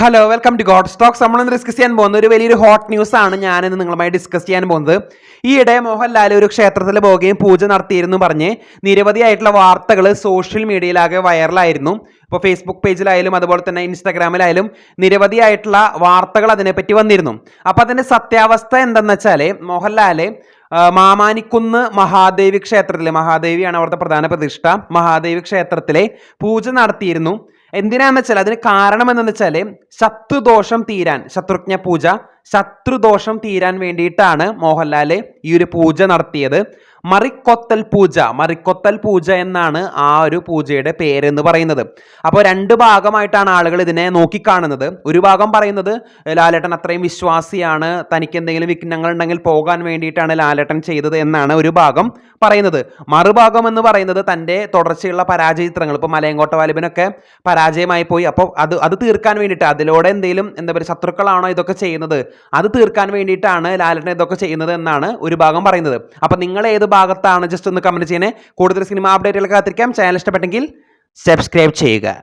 Hello welcome to god stocks നമ്മൾ discuss ചെയ്യാൻ പോകുന്ന ഒരു വലിയൊരു ഹോട്ട് ന്യൂസ് ആണ് ഞാനിന്ന് നിങ്ങളുമായി ഡിസ്കസ് ചെയ്യാൻ പോകുന്നത്. ഈയിടെ മോഹൻലാൽ ഒരു ക്ഷേത്രത്തിൽ പോവുകയും പൂജ നടത്തിയിരുന്നു പറഞ്ഞ് നിരവധിയായിട്ടുള്ള വാർത്തകൾ സോഷ്യൽ മീഡിയയിലാകെ വൈറലായിരുന്നു ഇപ്പോൾ ഫേസ്ബുക്ക് പേജിലായാലും അതുപോലെ തന്നെ ഇൻസ്റ്റാഗ്രാമിലായാലും നിരവധിയായിട്ടുള്ള വാർത്തകൾ അതിനെപ്പറ്റി വന്നിരുന്നു. അപ്പോൾ അതിന്റെ സത്യാവസ്ഥ എന്തെന്ന് വെച്ചാൽ മോഹൻലാൽ മാമാനിക്കുന്ന് മഹാദേവി ക്ഷേത്രത്തിലെ മഹാദേവിയാണ് അവിടുത്തെ പ്രധാന പ്രതിഷ്ഠ മഹാദേവി ക്ഷേത്രത്തിലെ പൂജ നടത്തിയിരുന്നു. എന്തിനാന്ന് വെച്ചാൽ അതിന് കാരണം എന്തെന്ന് വെച്ചാൽ ശത്രുദോഷം തീരാൻ ശത്രുജ്ഞ പൂജ. ശത്രുദോഷം തീരാൻ വേണ്ടിയിട്ടാണ് മോഹൻലാൽ ഈ ഒരു പൂജ നടത്തിയത്. മറിക്കൊത്തൽ പൂജ മറിക്കൊത്തൽ പൂജ എന്നാണ് ആ ഒരു പൂജയുടെ പേരെന്ന് പറയുന്നത്. അപ്പോൾ രണ്ട് ഭാഗമായിട്ടാണ് ആളുകൾ ഇതിനെ നോക്കിക്കാണുന്നത്. ഒരു ഭാഗം പറയുന്നത് ലാലേട്ടൻ അത്രയും വിശ്വാസിയാണ് തനിക്ക് എന്തെങ്കിലും വിഘ്നങ്ങൾ ഉണ്ടെങ്കിൽ പോകാൻ വേണ്ടിയിട്ടാണ് ലാലേട്ടൻ ചെയ്തത് എന്നാണ് ഒരു ഭാഗം പറയുന്നത്. മറുഭാഗം എന്ന് പറയുന്നത് തന്റെ തുടർച്ചയുള്ള പരാജയ ചിത്രങ്ങൾ ഇപ്പോൾ മലയങ്കോട്ട വാലിബിനൊക്കെ പരാജയമായി പോയി. അപ്പോൾ അത് അത് തീർക്കാൻ വേണ്ടിയിട്ട് അതിലൂടെ എന്തെങ്കിലും എന്താ പറയുക ശത്രുക്കളാണോ ഇതൊക്കെ ചെയ്യുന്നത്? അത് തീർക്കാൻ വേണ്ടിയിട്ടാണ് ലാലേട്ടൻ ഇതൊക്കെ ചെയ്യുന്നത് എന്നാണ് ഒരു ഭാഗം പറയുന്നത്. അപ്പം നിങ്ങൾ ഏത് ഭാഗത്താണ്? ജസ്റ്റ് ഒന്ന് കമന്റ് ചെയ്യണേ. കൂടുതൽ സിനിമ അപ്ഡേറ്റുകൾ കാത്തിരിക്കാം. ചാനൽ ഇഷ്ടപ്പെട്ടെങ്കിൽ സബ്സ്ക്രൈബ് ചെയ്യുക.